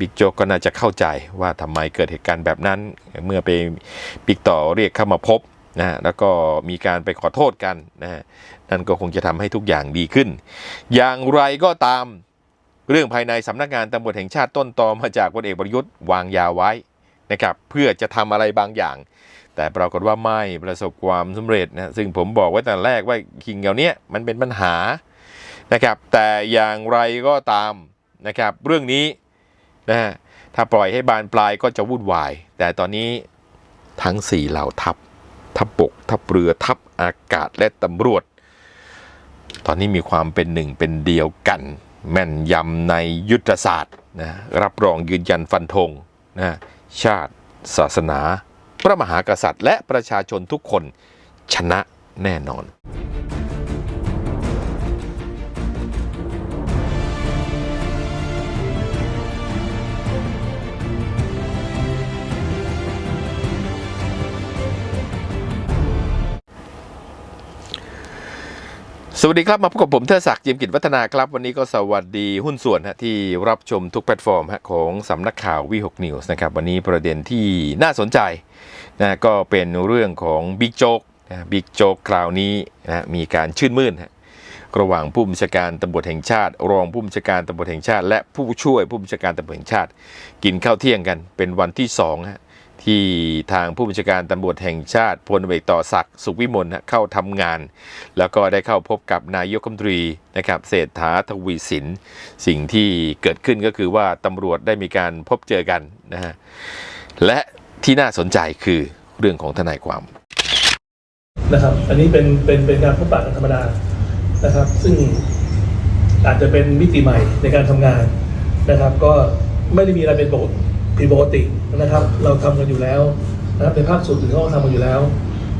บิ๊กโจ๊กก็น่าจะเข้าใจว่าทำไมเกิดเหตุการณ์แบบนั้น เมื่อไปบิ๊กต่อเรียกเข้ามาพบนะฮะแล้วก็มีการไปขอโทษกันนะฮะนั่นก็คงจะทำให้ทุกอย่างดีขึ้น อย่างไรก็ตามเรื่องภายในสำนักงานตำรวจแห่งชาติต้นตอมาจากพลเอกประยุทธ์วางยาไว้นะครับเพื่อจะทำอะไรบางอย่าง แต่ปรากฏว่าไม่ประสบความสำเร็จนะซึ่งผมบอกไว้แต่แรกว่าคิงเหล่านี้มันเป็นปัญหานะครับแต่อย่างไรก็ตามนะครับเรื่องนี้ นะฮะถ้าปล่อยให้บานปลายก็จะวุ่นวาย แต่ตอนนี้ทั้งสี่เหล่าทัพ ทัพบก ทัพเรือ ทัพอากาศและตำรวจ ตอนนี้มีความเป็นหนึ่งเป็นเดียวกัน แม่นยำในยุทธศาสตร์นะรับรองยืนยันฟันธงนะชาติศาสนา พระมหากษัตริย์ และประชาชนทุกคนชนะแน่นอน สวัสดีครับ มาพบกับผมเทอศักดิ์จิมกิจวัฒนาครับ วันนี้ก็สวัสดีหุ้นส่วนฮะที่รับชมทุกแพลตฟอร์มฮะของสำนักข่าววีหกนิวส์นะครับ วันนี้ประเด็นที่น่าสนใจนะก็เป็นเรื่องของบิ๊กโจ๊กนะบิ๊กโจ๊กคราวนี้นะมีการชื่นมื่นฮะระหว่างผู้บัญชาการตำรวจแห่งชาติ รองผู้บัญชาการตำรวจแห่งชาติ และผู้ช่วยผู้บัญชาการตำรวจแห่งชาติ กินข้าวเที่ยงกันเป็นวันที่สองฮะ ที่ทางผู้บัญชาการตำรวจแห่งชาติพลเอกต่อศักดิ์สุขวิมลเข้าทำงาน แล้วก็ได้เข้าพบกับนายกรัฐมนตรีนะครับเศรษฐาทวีสิน สิ่งที่เกิดขึ้นก็คือว่าตำรวจได้มีการพบเจอกันนะฮะและที่น่าสนใจคือเรื่องของทนายความนะครับ อันนี้เป็นเป็นเป็นการพบปะกันธรรมดานะครับ ซึ่งอาจจะเป็นมิติใหม่ในการทำงานนะครับ ก็ไม่ได้มีอะไรเป็นปกติ ผิดปกตินะครับ เราทำกันอยู่แล้วนะครับในภาคส่วนอื่นเขาก็ทำกันอยู่แล้ว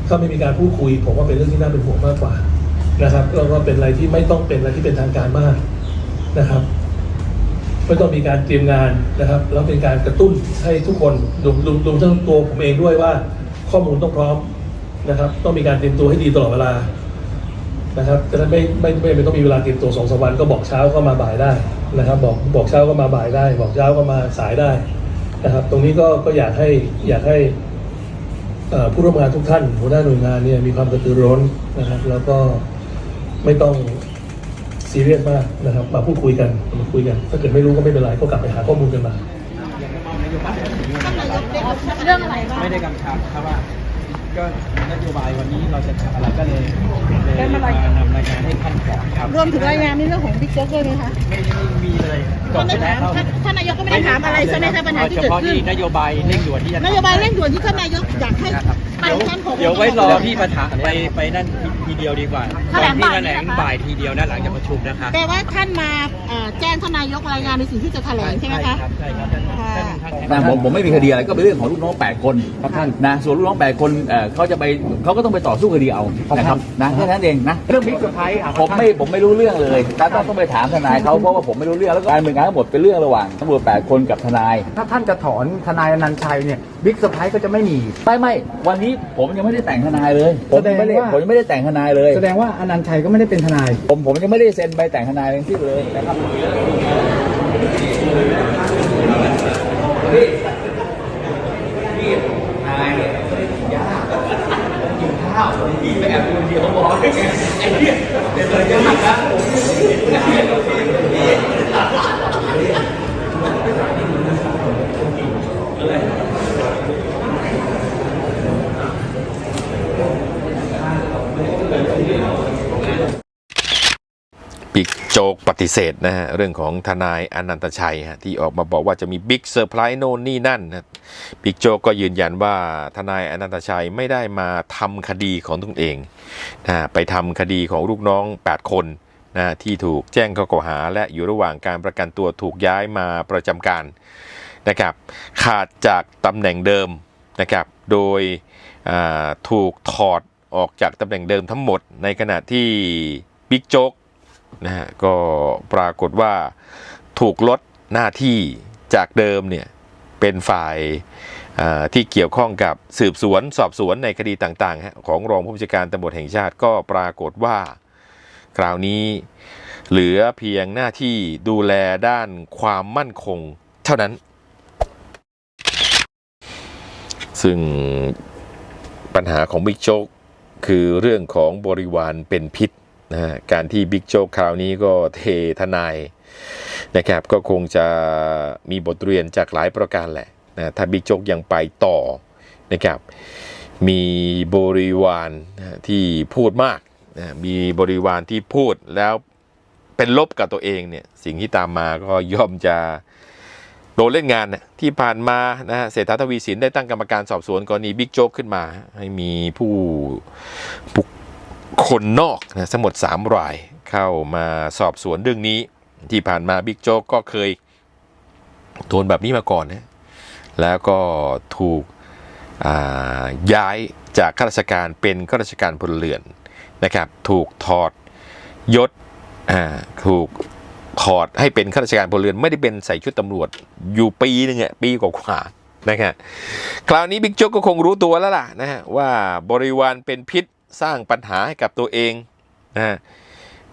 ถ้าไม่มีการพูดคุย ผมว่าเป็นเรื่องที่น่าเป็นห่วงมากกว่านะครับแล้วก็เป็นอะไรที่ไม่ต้องเป็นอะไรที่เป็นทางการมากนะครับไม่ต้องมีการเตรียมงานนะครับ แล้วเป็นการกระตุ้นให้ทุกคนรวมรวมรวมทั้งตัวผมเองด้วยว่าข้อมูลต้องพร้อมนะครับ ต้องมีการเตรียมตัวให้ดีตลอดเวลานะครับจะได้ไม่ไม่ไม่ไม่ต้องมีเวลาเตรียมตัวสองสามวันก็บอกเช้าก็มาบ่ายได้นะครับ บอกบอกเช้าก็มาบ่ายได้ บอกเช้าก็มาสายได้ นะครับ ตรงนี้ก็ก็อยากให้อยากให้เอ่อผู้ร่วมงานทุกท่านหัวหน้าหน่วยงานเนี่ยมีความกระตือรือร้นนะครับ แล้วก็ไม่ต้องซีเรียสมากนะครับ มาพูดคุยกันมาคุยกัน ถ้าเกิดไม่รู้ก็ไม่เป็นไรก็กลับไปหาข้อมูลกันมาเรื่องอะไรบ้างไม่ได้กำชับครับว่าก็นโยบายวันนี้เราจะทำอะไรก็เลยเลยมานำรายงานให้ท่านก่อนค รับรวมถึงรายงานในเรื่องของบิ๊กโจ๊กด้วยไหมคะไม่ไม่มีเลยท่านไม่ถามท่านท่านนายกก็ไม่ได้ถามอะไรใช่ไหมคะปัญหาที่เฉเกิดพาะขึ้นที่นโยบายเร่งด่วนที่จะนโยบายเร่งด่วนที่ท่านนายกอยากให้ไปเดี๋ยวท่านของเดี๋ยวไว้รอที่ประธานไปไปนั่น ทีเดียวดีกว่าแถก่ลอนงที่บ่ายแถลงนะคะ บ่ายทีเดียวนะหลังจากประชุมนะคะแปลว่าท่านมาเอ่อแจ้งท่านนายกรายงานในสิ่งที่จะแถลงใช่ไหมคะครับใช่ครับท่านท่านท่านนะผมผมไม่มีคดีอะไรก็เป็นเรื่องของลูกน้อง 8 คนครับท่านนะส่วนลูกน้อง 8 คนเอ่อเขาจะไปเขาก็ต้องไปต่อสู้คดีเอานะครับนะแค่นั้นเองนะเรื่องบิ๊กเซอร์ไพรส์ผมไม่ผมไม่รู้เรื่องเลยถ้าต้องต้องไปถามทนายเขาเพราะว่าผมไม่รู้เรื่องแล้วก็การเมืองการทั้งหมดเป็นเรื่องระหว่างตำรวจ 8 คนกับทนาย ถ้าท่านจะถอนทนายอนันต์ชัยเนี่ย บิ๊กเซอร์ไพรส์ก็จะไม่มี ไม่ไม่วันนี้ผมยังไม่ได้แต่งทนายเลยผมยังไม่ได้แสดงว่า ผมยังไม่ได้แต่งทนายเลย แสดงว่าอนันต์ชัยก็ไม่ได้เป็นทนาย ผมผมยังไม่ได้เซ็นใบแต่งทนายทั้งสิ้นเลยนะครับ บิ๊ก โจกปฏิเสธนะฮะเรื่องของทนายอนันตชัยฮะที่ออกมาบอกว่าจะมีบิ๊กเซอร์ไพรส์โน่นนี่นั่นนะบิ๊กโจกก็ยืนยันว่าทนายอนันตชัยไม่ได้มาทำคดีของตนเองนะไปทำคดีของลูกน้อง 8 คนนะที่ถูกแจ้งข้อกล่าวหา และอยู่ระหว่างการประกันตัวถูกย้ายมาประจำการนะครับขาดจากตำแหน่งเดิมนะครับโดยถูกถอดออกจากตำแหน่งเดิมทั้งหมดในขณะที่บิ๊กโจ๊ก นะฮะก็ปรากฏว่าถูกลดหน้าที่จากเดิมเนี่ยเป็นฝ่ายที่เกี่ยวข้องกับสืบสวนสอบสวนในคดีต่างๆ ของรองผู้บัญชาการตำรวจแห่งชาติก็ปรากฏว่า คราวนี้เหลือเพียงหน้าที่ดูแลด้านความมั่นคงเท่านั้น ซึ่งปัญหาของบิ๊กโจ๊กคือเรื่องของบริวารเป็นพิษ นะการที่บิ๊กโจ๊กคราวนี้ก็เททนายนะครับก็คงจะมีบทเรียนจากหลายประการแหละนะถ้าบิ๊กโจ๊กยังไปต่อนะครับมีบริวารที่พูดมากนะมีบริวารที่พูดแล้วเป็นลบกับตัวเองเนี่ยสิ่งที่ตามมาก็ย่อมจะโดนเล่นงานนะที่ผ่านมานะฮะเศรษฐาทวีสินได้ตั้งกรรมการสอบสวนกรณีบิ๊กโจ๊กขึ้นมา ให้มีผู้ คคลนอกนะทั้งหมด 3 รายเข้ามาสอบสวนเรื่องนี้ ที่ผ่านมาบิ๊กโจ๊กก็เคยโดนแบบนี้มาก่อนนะแล้วก็ถูกย้ายจากข้าราชการเป็นข้าราชการพลเรือนนะครับ ถูกถอดยศถูกถอดให้เป็นข้าราชการพลเรือนไม่ได้เป็นใส่ชุดตำรวจอยู่ปีนึงอะปีกว่าๆนะครับคราวนี้บิ๊กโจ๊กก็คงรู้ตัวแล้วล่ะนะฮะว่าบริวารเป็นพิษ สร้างปัญหาให้กับตัวเองนะฮะ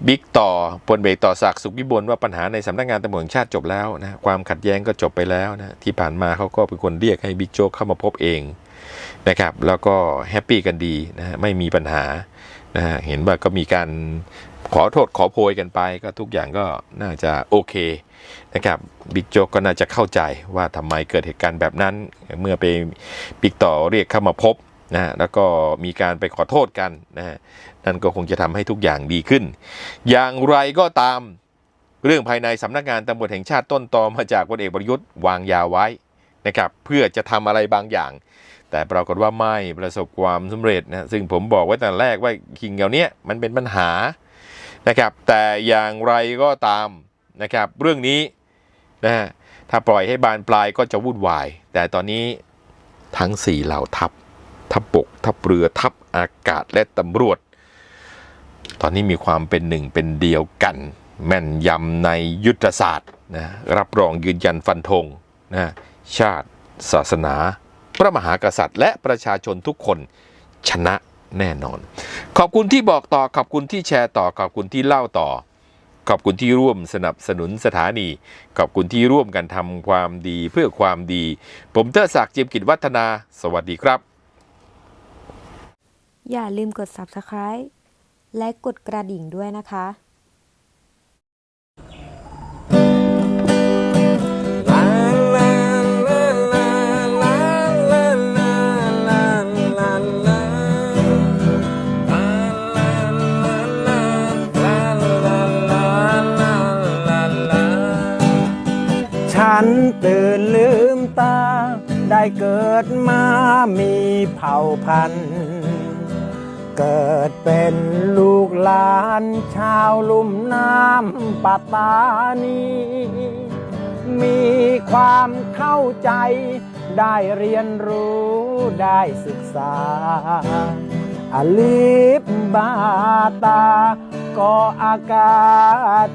บิ๊กต่อพลเบกต่อศักดิ์สุขวิบลว่าปัญหาในสำนักงานตำรวจแห่งชาติจบแล้วนะความขัดแย้งก็จบไปแล้วนะที่ผ่านมาเขาก็เป็นคนเรียกให้บิ๊กโจ๊กเข้ามาพบเองนะครับแล้วก็แฮปปี้กันดีนะฮะไม่มีปัญหานะฮะเห็นว่าก็มีการขอโทษขอโพยกันไป ก็ทุกอย่างก็น่าจะโอเคนะครับบิ๊กโจ๊กก็น่าจะเข้าใจว่าทำไมเกิดเหตุการณ์แบบนั้น เมื่อไปบิ๊กต่อเรียกเข้ามาพบ นะแล้วก็มีการไปขอโทษกันนะฮะนั่นก็คงจะทำให้ทุกอย่างดีขึ้น อย่างไรก็ตามเรื่องภายในสำนักงานตำรวจแห่งชาติต้นตอมาจากพลเอกประยุทธ์วางยาไว้นะครับเพื่อจะทำอะไรบางอย่าง แต่ปรากฏว่าไม่ประสบความสำเร็จนะซึ่งผมบอกไว้แต่แรกว่าคิงเหล่านี้มันเป็นปัญหานะครับแต่อย่างไรก็ตามนะครับเรื่องนี้นะฮะถ้าปล่อยให้บานปลายก็จะวุ่นวาย แต่ตอนนี้ทั้งสี่เหล่าทัพ ทัพบก ทัพเรือ ทัพอากาศและตำรวจ ตอนนี้มีความเป็นหนึ่งเป็นเดียวกัน แม่นยำในยุทธศาสตร์นะรับรองยืนยันฟันธงนะชาติ ศาสนา พระมหากษัตริย์ และประชาชนทุกคนชนะแน่นอน ขอบคุณที่บอกต่อ ขอบคุณที่แชร์ต่อ ขอบคุณที่เล่าต่อ ขอบคุณที่ร่วมสนับสนุนสถานี ขอบคุณที่ร่วมกันทำความดีเพื่อความดี ผมเทอศักดิ์เจียมกิจวัฒนา สวัสดีครับ อย่าลืมกด subscribe และกดกระดิ่งด้วยนะคะฉันตื่นลืมตา ได้เกิดมามีเผ่าพันธุ์ เกิดเป็นลูกหลานชาวลุ่มน้ำปัตตานี มีความเข้าใจได้เรียนรู้ได้ศึกษาอลิบบาตา ก็อากา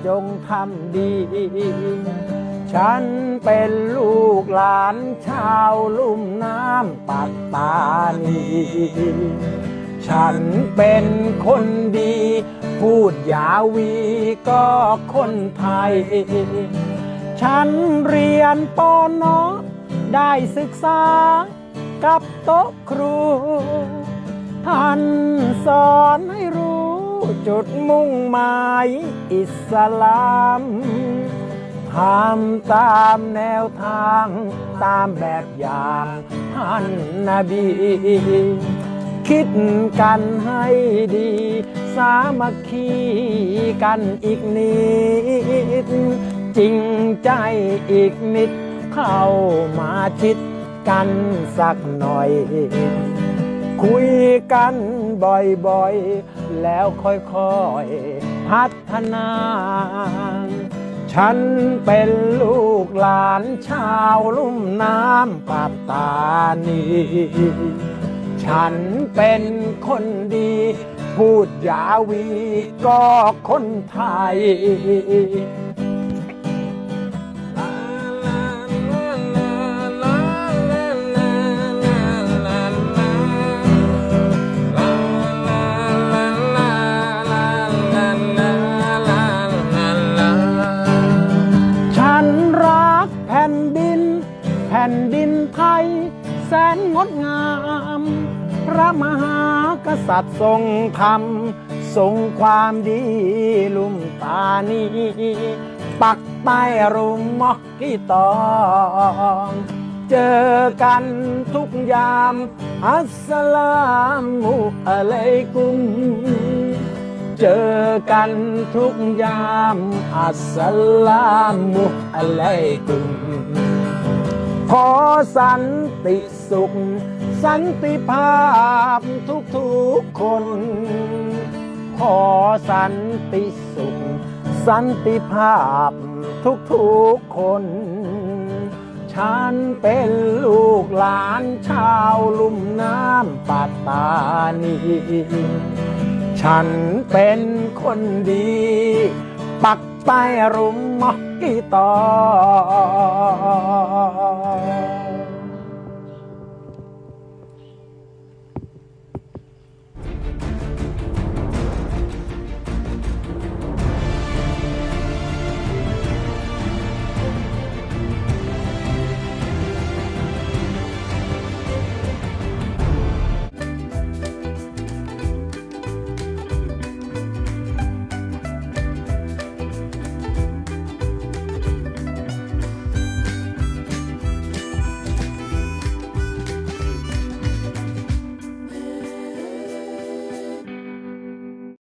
จงทำดี ฉันเป็นลูกหลานชาวลุ่มน้ำปัตตานี ฉันเป็นคนดี พูดยาวีก็คนไทย ฉันเรียนปอนอได้ศึกษากับโต๊ะครู ท่านสอนให้รู้จุดมุ่งหมายอิสลามทำตามแนวทางตามแบบอย่างท่านนาบี คิดกันให้ดี สามัคคีกันอีกนิด จริงใจอีกนิด เข้ามาชิดกันสักหน่อย คุยกันบ่อยๆ แล้วค่อยๆ พัฒนา ฉันเป็นลูกหลานชาวลุ่มน้ำปัตตานี ฉันเป็นคนดี พูดยาวีก็คนไทย ษัตริย์ทรงธรรมทรงความดีลุ่มตานีปักใต้รุมมอกกี้ตอง เจอกันทุกยาม อัสสลามุอะลัยกุม เจอกันทุกยาม อัสสลามุอะลัยกุม ขอสันติสุข สันติภาพทุกทุกๆคน ขอสันติสุข สันติภาพทุกทุกๆคน ฉันเป็นลูกหลานชาวลุ่มน้ำปัตตานีฉันเป็นคนดี ปักใต้รุมมอกกี้ตอ